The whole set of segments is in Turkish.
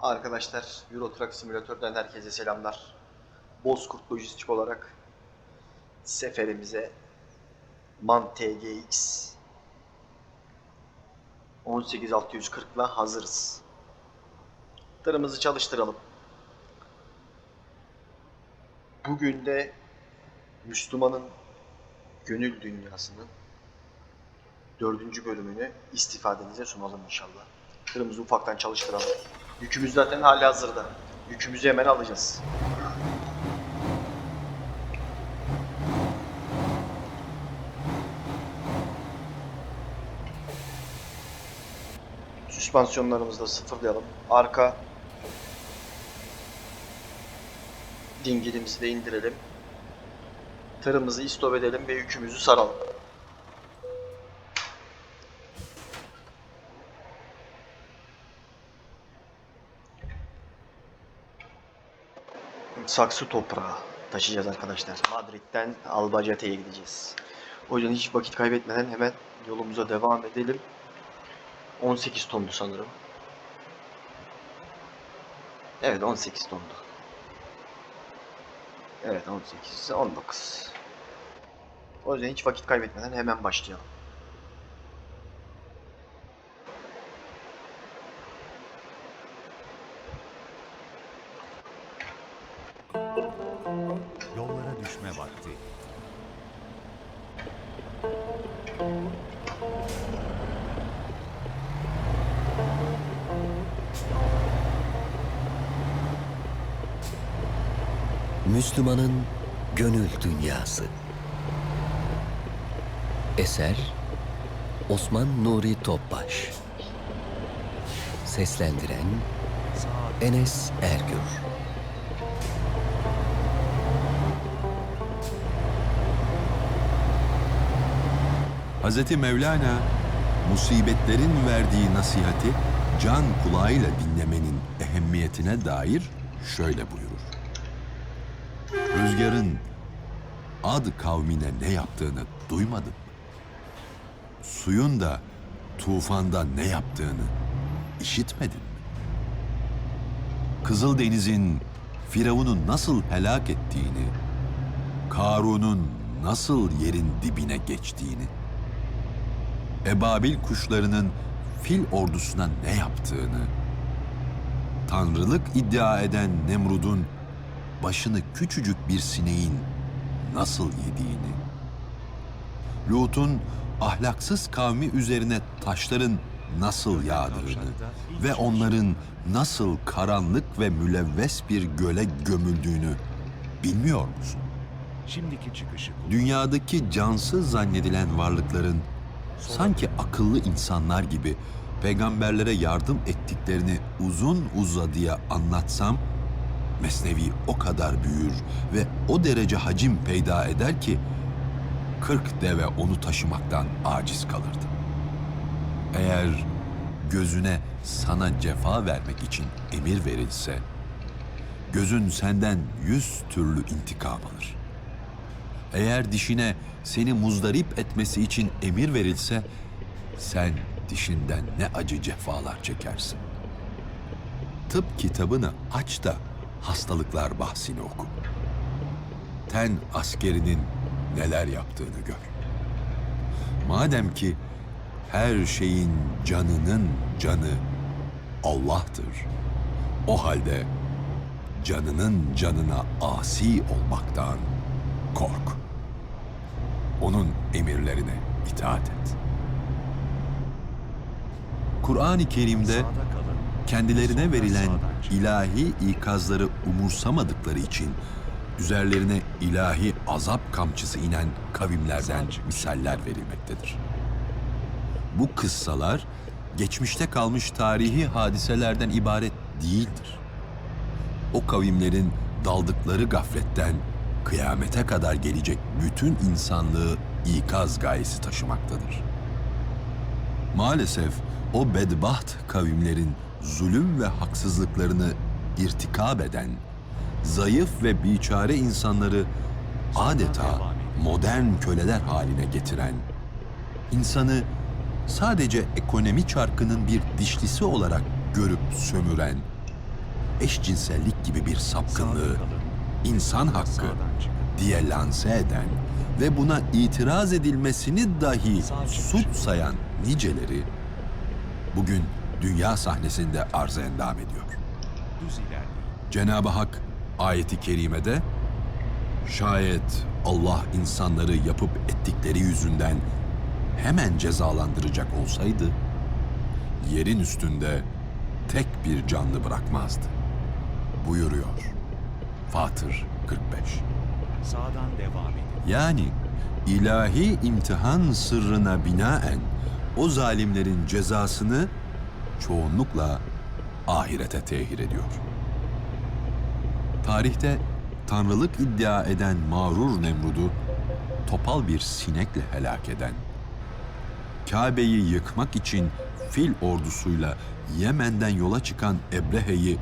Arkadaşlar Euro Truck Simülatör'den herkese selamlar. Bozkurt Lojistik olarak seferimize MAN TGX 18640 ile hazırız. Tırımızı çalıştıralım. Bugün de Müslümanın gönül dünyasının dördüncü bölümünü istifadenize sunalım inşallah. Tırımızı ufaktan çalıştıralım. Yükümüz zaten hali hazırda. Yükümüzü hemen alacağız. Süspansiyonlarımızı da sıfırlayalım. Arka dingilimizi de indirelim. Tırımızı istop edelim ve yükümüzü saralım. Saksı toprağı taşıyacağız arkadaşlar. Madrid'den Albacete'ye gideceğiz. O yüzden hiç vakit kaybetmeden hemen yolumuza devam edelim. 18 tondu sanırım. Evet 18 tondu. Evet 18, 19. O yüzden hiç vakit kaybetmeden hemen başlayalım. Müslümanın gönül dünyası. Eser Osman Nuri Topbaş. Seslendiren Enes Ergür. Hz. Mevlana musibetlerin verdiği nasihati can kulağıyla dinlemenin ehemmiyetine dair şöyle buyurur. Rüzgarın Ad kavmine ne yaptığını duymadın mı? Suyun da tufanda ne yaptığını işitmedin mi? Kızıldeniz'in Firavun'u nasıl helak ettiğini, Karun'un nasıl yerin dibine geçtiğini, Ebabil kuşlarının fil ordusuna ne yaptığını, tanrılık iddia eden Nemrud'un başını küçücük bir sineğin nasıl yediğini, Lut'un ahlaksız kavmi üzerine taşların nasıl yağdığını ve onların nasıl karanlık ve mülevves bir göle gömüldüğünü bilmiyor musun? Şimdiki çıkışı. Dünyadaki cansız zannedilen varlıkların sanki akıllı insanlar gibi peygamberlere yardım ettiklerini uzun uzadıya anlatsam Mesnevi o kadar büyür ve o derece hacim peyda eder ki 40 deve onu taşımaktan aciz kalırdı. Eğer gözüne sana cefa vermek için emir verilse, gözün senden yüz türlü intikam alır. Eğer dişine seni muzdarip etmesi için emir verilse, sen dişinden ne acı cefalar çekersin. Tıp kitabını aç da hastalıklar bahsini oku. Ten askerinin neler yaptığını gör. Madem ki her şeyin canının canı Allah'tır. O halde canının canına asi olmaktan kork. Onun emirlerine itaat et. Kur'an-ı Kerim'de. Kendilerine verilen ilahi ikazları umursamadıkları için üzerlerine ilahi azap kamçısı inen kavimlerden misaller verilmektedir. Bu kıssalar geçmişte kalmış tarihi hadiselerden ibaret değildir. O kavimlerin daldıkları gafletten kıyamete kadar gelecek bütün insanlığı ikaz gayesi taşımaktadır. Maalesef o bedbaht kavimlerin zulüm ve haksızlıklarını irtikab eden, zayıf ve biçare insanları adeta modern köleler haline getiren, insanı sadece ekonomi çarkının bir dişlisi olarak görüp sömüren, eşcinsellik gibi bir sapkınlığı insan hakkı diye lanse eden ve buna itiraz edilmesini dahi suç sayan niceleri bugün dünya sahnesinde arza endam ediyor. Cenab-ı Hak ayeti kerimede şayet Allah insanları yapıp ettikleri yüzünden hemen cezalandıracak olsaydı yerin üstünde tek bir canlı bırakmazdı. Buyuruyor Fatır 45. Sağdan devam edin. Yani ilahi imtihan sırrına binaen o zalimlerin cezasını çoğunlukla ahirete tehir ediyor. Tarihte tanrılık iddia eden mağrur Nemrud'u topal bir sinekle helak eden, Kabe'yi yıkmak için fil ordusuyla Yemen'den yola çıkan Ebrehe'yi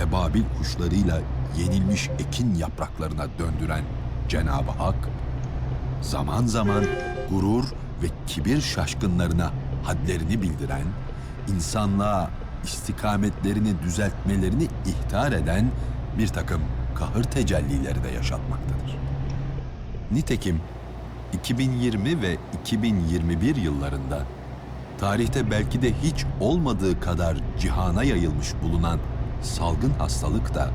ebabil kuşlarıyla yenilmiş ekin yapraklarına döndüren Cenab-ı Hak, zaman zaman gurur ve kibir şaşkınlarına hadlerini bildiren, insanlığa istikametlerini düzeltmelerini ihtar eden bir takım kahır tecellileri de yaşatmaktadır. Nitekim 2020 ve 2021 yıllarında tarihte belki de hiç olmadığı kadar cihana yayılmış bulunan salgın hastalık da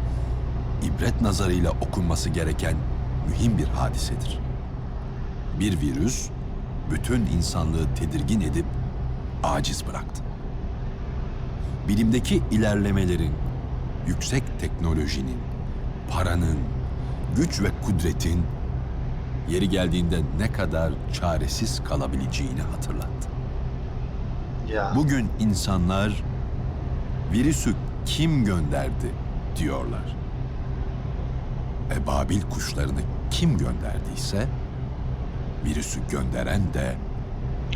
ibret nazarıyla okunması gereken mühim bir hadisedir. Bir virüs bütün insanlığı tedirgin edip aciz bıraktı. Bilimdeki ilerlemelerin, yüksek teknolojinin, paranın, güç ve kudretin yeri geldiğinde ne kadar çaresiz kalabileceğini hatırlattı. Ya Bugün insanlar virüsü kim gönderdi diyorlar. Ebabil kuşlarını kim gönderdiyse virüsü gönderen de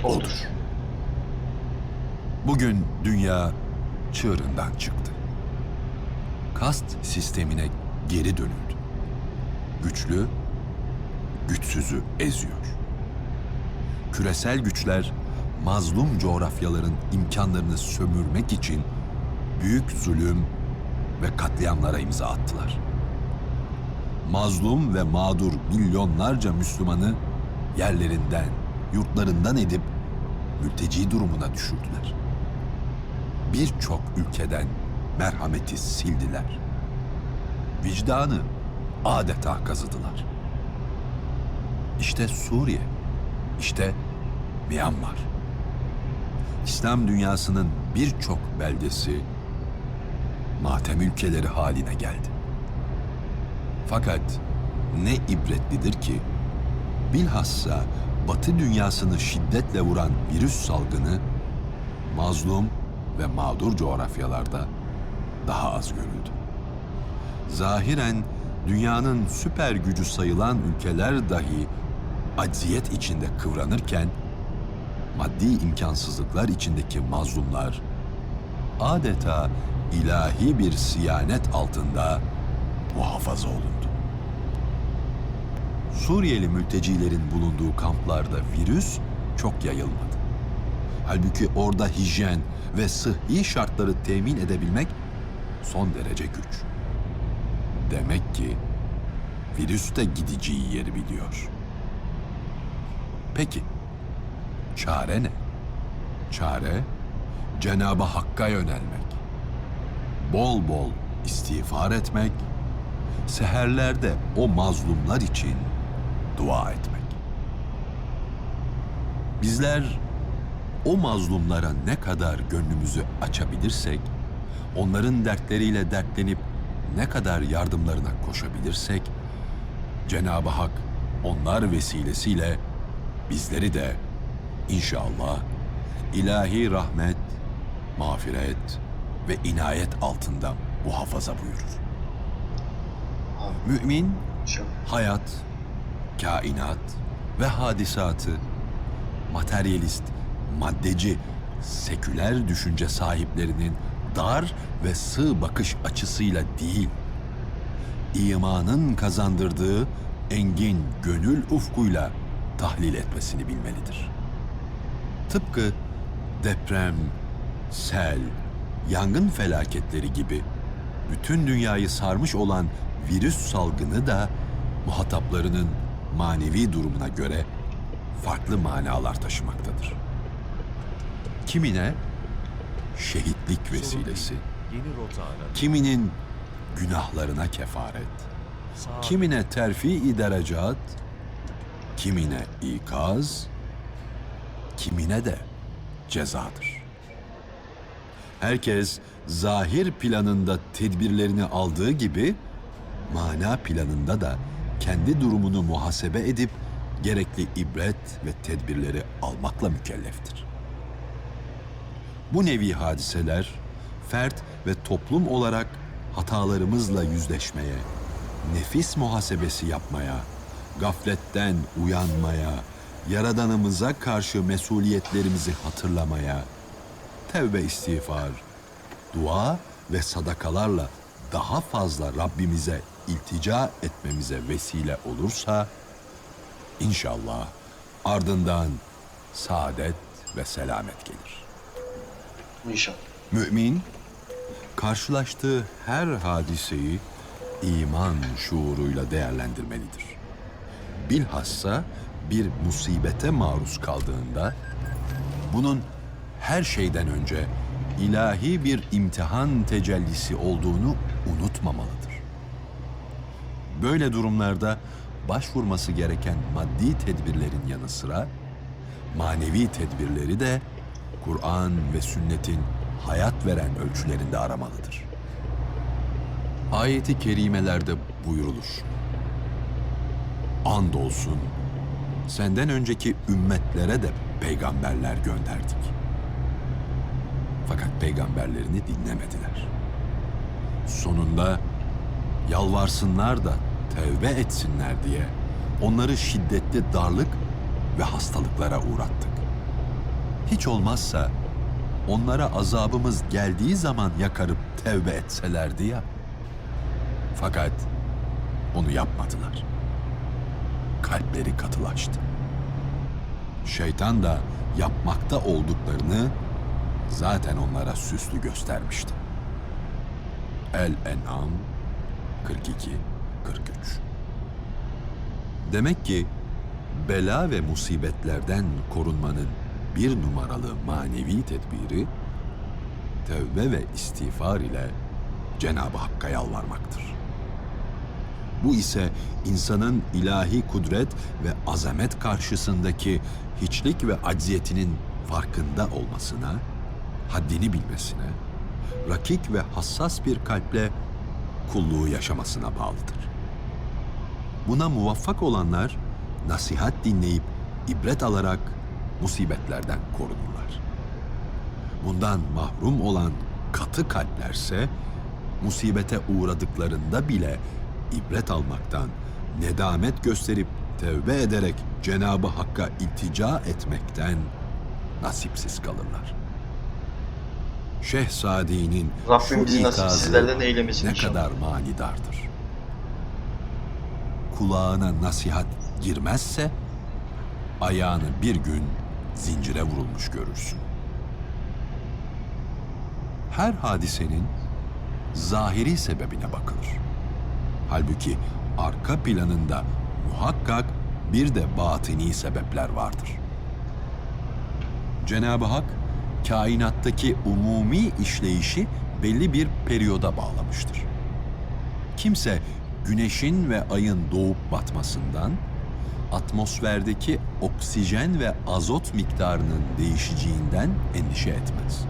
odur. Bugün dünya çığırından çıktı. Kast sistemine geri dönüldü. Güçlü güçsüzü eziyor. Küresel güçler mazlum coğrafyaların imkanlarını sömürmek için büyük zulüm ve katliamlara imza attılar. Mazlum ve mağdur milyonlarca Müslümanı yerlerinden, yurtlarından edip mülteci durumuna düşürdüler. Birçok ülkeden merhameti sildiler. Vicdanı adeta kazıdılar. İşte Suriye, işte Myanmar. İslam dünyasının birçok beldesi matem ülkeleri haline geldi. Fakat ne ibretlidir ki bilhassa Batı dünyasını şiddetle vuran virüs salgını mazlum ve mağdur coğrafyalarda daha az görüldü. Zahiren dünyanın süper gücü sayılan ülkeler dahi acziyet içinde kıvranırken maddi imkansızlıklar içindeki mazlumlar adeta ilahi bir siyanet altında muhafaza olundu. Suriyeli mültecilerin bulunduğu kamplarda virüs çok yayılmadı. Halbuki orada hijyen ve sıhhi şartları temin edebilmek son derece güç. Demek ki virüs de gideceği yeri biliyor. Peki, çare ne? Çare, Cenab-ı Hakk'a yönelmek. Bol bol istiğfar etmek, seherlerde o mazlumlar için dua etmek. Bizler o mazlumlara ne kadar gönlümüzü açabilirsek, onların dertleriyle dertlenip ne kadar yardımlarına koşabilirsek, Cenab-ı Hak onlar vesilesiyle bizleri de inşallah ilahi rahmet, mağfiret ve inayet altında muhafaza buyurur. Mümin hayat, kainat ve hadisatı materyalist, maddeci, seküler düşünce sahiplerinin dar ve sığ bakış açısıyla değil, imanın kazandırdığı engin gönül ufkuyla tahlil etmesini bilmelidir. Tıpkı deprem, sel, yangın felaketleri gibi bütün dünyayı sarmış olan virüs salgını da muhataplarının manevi durumuna göre farklı manalar taşımaktadır. Kimine şehitlik vesilesi, kiminin günahlarına kefaret, kimine terfi derecat, kimine ikaz, kimine de cezadır. Herkes zahir planında tedbirlerini aldığı gibi mana planında da kendi durumunu muhasebe edip gerekli ibret ve tedbirleri almakla mükelleftir. Bu nevi hadiseler fert ve toplum olarak hatalarımızla yüzleşmeye, nefis muhasebesi yapmaya, gafletten uyanmaya, yaradanımıza karşı mesuliyetlerimizi hatırlamaya, tevbe istiğfar, dua ve sadakalarla daha fazla Rabbimize iltica etmemize vesile olursa inşallah ardından saadet ve selamet gelir. İnşallah. Mümin, karşılaştığı her hadiseyi iman şuuruyla değerlendirmelidir. Bilhassa bir musibete maruz kaldığında bunun her şeyden önce ilahi bir imtihan tecellisi olduğunu unutmamalıdır. Böyle durumlarda başvurması gereken maddi tedbirlerin yanı sıra manevi tedbirleri de Kur'an ve sünnetin hayat veren ölçülerinde aramalıdır. Ayeti kerimelerde buyurulur. Andolsun senden önceki ümmetlere de peygamberler gönderdik. Fakat peygamberlerini dinlemediler. Sonunda yalvarsınlar da tevbe etsinler diye onları şiddetli darlık ve hastalıklara uğrattık. Hiç olmazsa onlara azabımız geldiği zaman yakarıp tevbe etselerdi ya. Fakat onu yapmadılar. Kalpleri katılaştı. Şeytan da yapmakta olduklarını zaten onlara süslü göstermişti. El-En'am 42 43 Demek ki bela ve musibetlerden korunmanın bir numaralı manevi tedbiri tevbe ve istiğfar ile Cenab-ı Hakk'a yalvarmaktır. Bu ise insanın ilahi kudret ve azamet karşısındaki hiçlik ve acziyetinin farkında olmasına, haddini bilmesine, rakik ve hassas bir kalple kulluğu yaşamasına bağlıdır. Buna muvaffak olanlar nasihat dinleyip ibret alarak musibetlerden korunurlar. Bundan mahrum olan katı kalplerse musibete uğradıklarında bile ibret almaktan, nedamet gösterip tevbe ederek Cenabı Hakk'a iltica etmekten nasipsiz kalırlar. Şeyh Sadi'nin Rabbim bizi nasipsizlerden eylemesin ne inşallah. kadar manidardır. Kulağına nasihat girmezse ayağını bir gün zincire vurulmuş görürsün. Her hadisenin zahiri sebebine bakılır. Halbuki arka planında muhakkak bir de batini sebepler vardır. Cenab-ı Hak kainattaki umumi işleyişi belli bir periyoda bağlamıştır. Kimse güneşin ve ayın doğup batmasından, atmosferdeki oksijen ve azot miktarının değişeceğinden endişe etmez.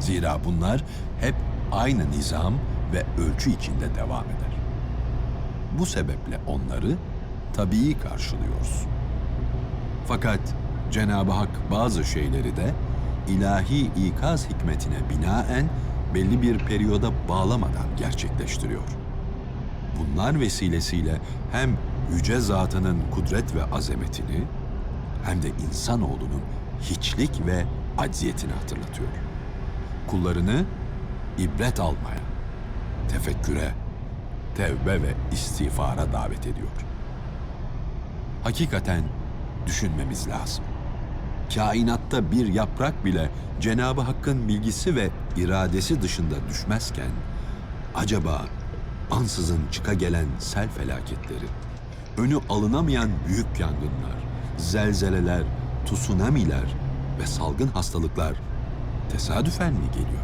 Zira bunlar hep aynı nizam ve ölçü içinde devam eder. Bu sebeple onları tabii karşılıyoruz. Fakat Cenab-ı Hak bazı şeyleri de ilahi ikaz hikmetine binaen belli bir periyoda bağlamadan gerçekleştiriyor. Bunlar vesilesiyle hem yüce zatının kudret ve azametini hem de insanoğlunun hiçlik ve acziyetini hatırlatıyor. Kullarını ibret almaya, tefekküre, tevbe ve istiğfara davet ediyor. Hakikaten düşünmemiz lazım. Kainatta bir yaprak bile Cenabı Hakk'ın bilgisi ve iradesi dışında düşmezken Acaba ansızın çıka gelen sel felaketleri, önü alınamayan büyük yangınlar, zelzeleler, tsunamiler ve salgın hastalıklar tesadüfen mi geliyor?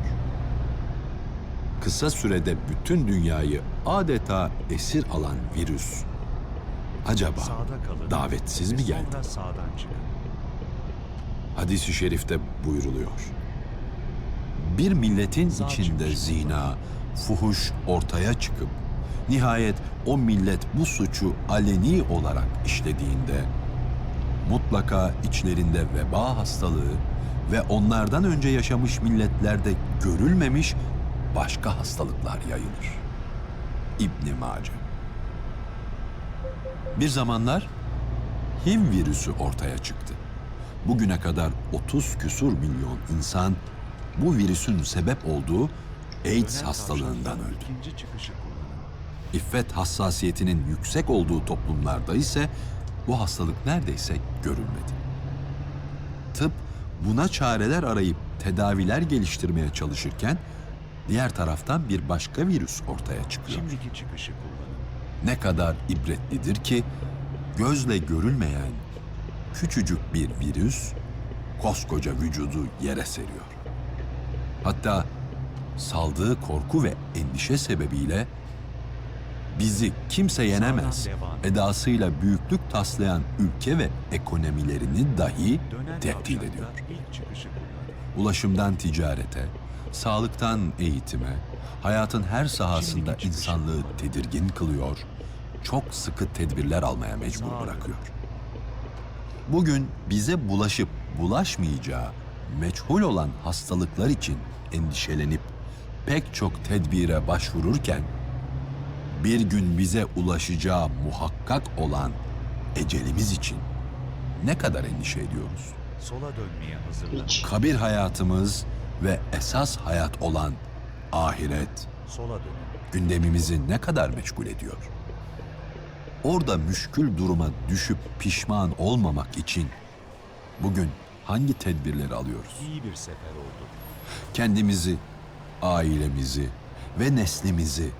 Kısa sürede bütün dünyayı adeta esir alan virüs acaba kalın. davetsiz ve mi geldi? Hadis-i şerifte buyruluyor. Bir milletin Sağ içinde çıkmış. zina, fuhuş ortaya çıkıp nihayet o millet bu suçu aleni olarak işlediğinde mutlaka içlerinde veba hastalığı ve onlardan önce yaşamış milletlerde görülmemiş başka hastalıklar yayılır. İbn Mace. Bir zamanlar HIV virüsü ortaya çıktı. Bugüne kadar 30 küsur milyon insan bu virüsün sebep olduğu AIDS hastalığından öldü. İffet hassasiyetinin yüksek olduğu toplumlarda ise bu hastalık neredeyse görülmedi. Tıp buna çareler arayıp tedaviler geliştirmeye çalışırken diğer taraftan bir başka virüs ortaya çıkıyor. Şimdiki çıkışı kullanın. Ne kadar ibretlidir ki gözle görülmeyen küçücük bir virüs koskoca vücudu yere seriyor. Hatta saldığı korku ve endişe sebebiyle bizi kimse yenemez. edasıyla büyüklük taslayan ülke ve ekonomilerini dahi tehdit ediyor. Ulaşımdan ticarete, sağlıktan eğitime, hayatın her sahasında insanlığı tedirgin kılıyor, çok sıkı tedbirler almaya mecbur bırakıyor. Bugün bize bulaşıp bulaşmayacağı meçhul olan hastalıklar için endişelenip pek çok tedbire başvururken bir gün bize ulaşacağı muhakkak olan ecelimiz için ne kadar endişe ediyoruz? Sola dönmeye hazırlanın. Hiç. kabir hayatımız ve esas hayat olan ahiret Sola dönün. gündemimizi ne kadar meşgul ediyor? Orada müşkül duruma düşüp pişman olmamak için bugün hangi tedbirleri alıyoruz? İyi bir sefer oldu. Kendimizi, ailemizi ve neslimizi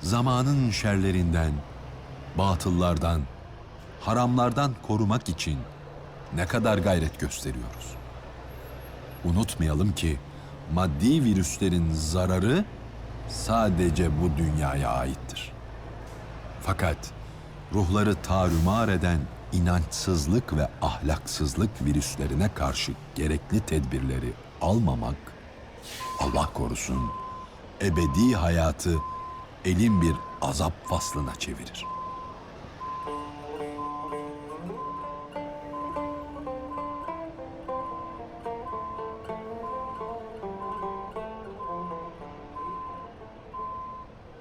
zamanın şerlerinden, batıllardan, haramlardan korumak için ne kadar gayret gösteriyoruz? Unutmayalım ki maddi virüslerin zararı sadece bu dünyaya aittir. Fakat ruhları tarumar eden inançsızlık ve ahlaksızlık virüslerine karşı gerekli tedbirleri almamak, Allah korusun, ebedi hayatı elin bir azap faslına çevirir.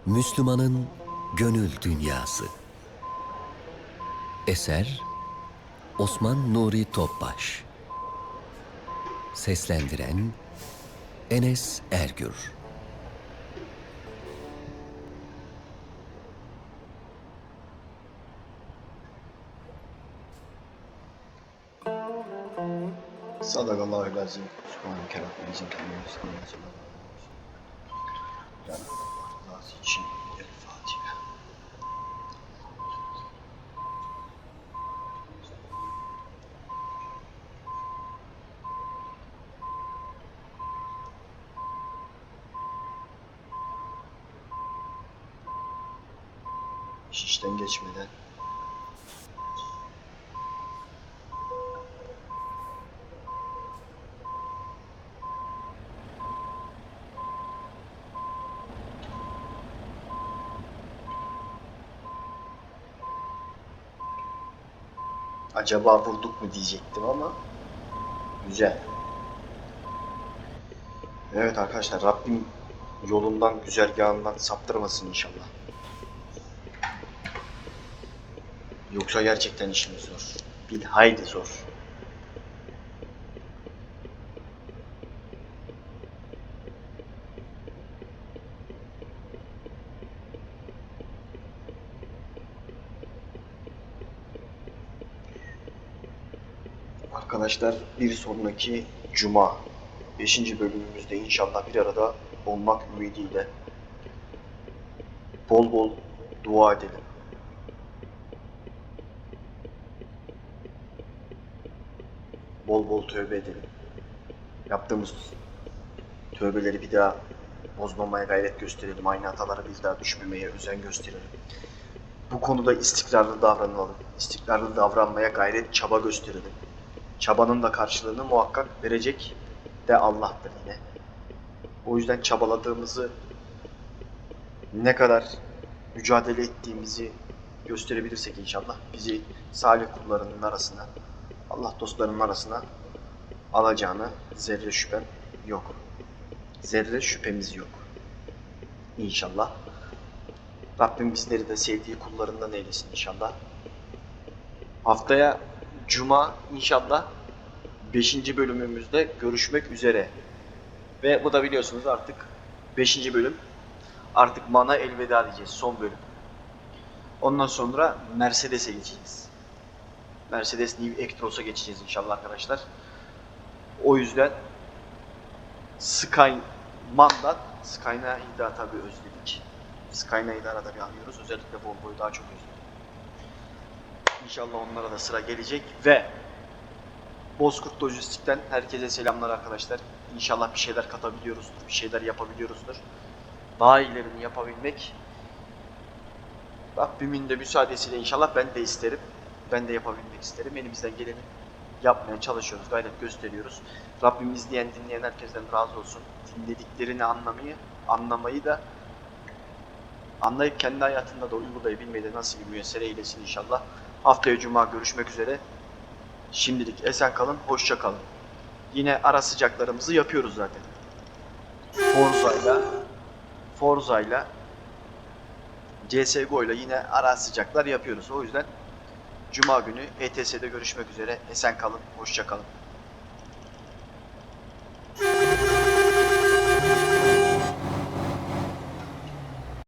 Müslümanın gönül dünyası. Eser Osman Nuri Topbaş. Seslendiren Enes Ergür. Lazim. Subhaneke Amma yasifun. Yani Allah rızası için El Fatiha. İş işten geçmeden acaba vurduk mu diyecektim ama güzel. Evet arkadaşlar Rabbim yolundan güzergahından saptırmasın inşallah. Yoksa gerçekten işimiz zor. Bil haydi zor. Arkadaşlar bir sonraki cuma 5. bölümümüzde inşallah bir arada olmak ümidiyle Bol bol dua edelim. Bol bol tövbe edelim. Yaptığımız tövbeleri bir daha bozmamaya gayret gösterelim. Aynı hatalara bir daha düşmemeye özen gösterelim. Bu konuda istikrarlı davranalım. İstikrarlı davranmaya gayret, çaba gösterelim. Çabanın da karşılığını muhakkak verecek de Allah'tır yine. O yüzden çabaladığımızı ne kadar mücadele ettiğimizi gösterebilirsek inşallah bizi salih kullarının arasına, Allah dostlarının arasına alacağını zerre şüphem yok. Zerre şüphemiz yok. İnşallah. Rabbim bizleri de sevdiği kullarından eylesin inşallah. Haftaya Cuma inşallah 5. bölümümüzde görüşmek üzere. Ve bu da biliyorsunuz artık 5. bölüm. Artık Man'a elveda diyeceğiz. Son bölüm. Ondan sonra Mercedes'e geçeceğiz. Mercedes New Actros'a geçeceğiz inşallah arkadaşlar. O yüzden Skyman'dan Skyline'ı da tabii özledik. Skyline'ı da arada bir arıyoruz. Özellikle Volvo'yu daha çok özledik. İnşallah onlara da sıra gelecek ve Bozkurt Lojistik'ten herkese selamlar arkadaşlar. İnşallah bir şeyler katabiliyoruzdur, bir şeyler yapabiliyoruzdur. Daha iyilerini yapabilmek Rabbimin de müsaadesiyle inşallah ben de isterim. Ben de yapabilmek isterim. Elimizden geleni yapmaya çalışıyoruz, gayret gösteriyoruz. Rabbim izleyen, dinleyen herkesten razı olsun. Dinlediklerini anlamayı, anlamayı da anlayıp kendi hayatında da uygulayabilmeyi de nasıl bir müyesser eylesin inşallah. Haftaya Cuma görüşmek üzere. Şimdilik esen kalın, hoşça kalın. Yine ara sıcaklarımızı yapıyoruz zaten. Forza'yla Forza'yla CSGO ile yine ara sıcaklar yapıyoruz. O yüzden Cuma günü ETS'de görüşmek üzere. Esen kalın, hoşça kalın.